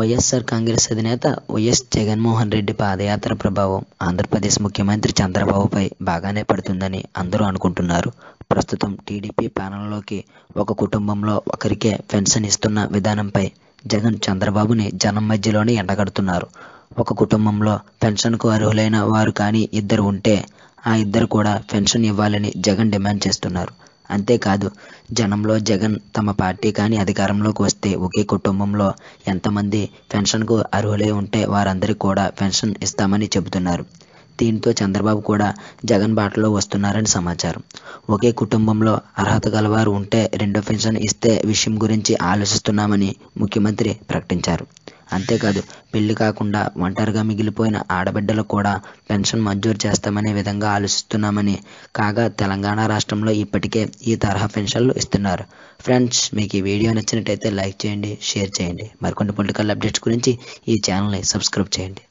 వైఎస్ఆర్ కాంగ్రెస్ అధినేత వైఎస్ జగన్మోహన్ రెడ్డి పాదయాత్ర ప్రభావం ఆంధ్రప్రదేశ్ ముఖ్యమంత్రి చంద్రబాబుపై బాగానే పడుతుందని అందరూ అనుకుంటున్నారు. ప్రస్తుతం టీడీపీ పాలనలోకి ఒక కుటుంబంలో ఒకరికే పెన్షన్ ఇస్తున్న విధానంపై జగన్ చంద్రబాబుని జనం మధ్యలోనే ఎండగడుతున్నారు. ఒక కుటుంబంలో పెన్షన్కు అర్హులైన వారు కానీ ఇద్దరు ఉంటే ఆ ఇద్దరు కూడా పెన్షన్ ఇవ్వాలని జగన్ డిమాండ్ చేస్తున్నారు. అంతేకాదు జనంలో జగన్ తమ పార్టీ కానీ అధికారంలోకి వస్తే ఒకే కుటుంబంలో ఎంతమంది పెన్షన్కు అర్హులై ఉంటే వారందరికీ కూడా పెన్షన్ ఇస్తామని చెబుతున్నారు. దీంతో చంద్రబాబు కూడా జగన్ బాటలో వస్తున్నారని సమాచారం. ఒకే కుటుంబంలో అర్హత గలవారు ఉంటే రెండో పెన్షన్ ఇస్తే విషయం గురించి ఆలోచిస్తున్నామని ముఖ్యమంత్రి ప్రకటించారు. అంతేకాదు పెళ్ళి కాకుండా ఒంటరిగా మిగిలిపోయిన ఆడబిడ్డలకు కూడా పెన్షన్ మంజూరు చేస్తామనే విధంగా ఆలోచిస్తున్నామని కాగా తెలంగాణ రాష్ట్రంలో ఇప్పటికే ఈ తరహా పెన్షన్లు ఇస్తున్నారు. ఫ్రెండ్స్ మీకు ఈ వీడియో నచ్చినట్టయితే లైక్ చేయండి షేర్ చేయండి. మరికొన్ని పొలిటికల్ అప్డేట్స్ గురించి ఈ ఛానల్ని సబ్స్క్రైబ్ చేయండి.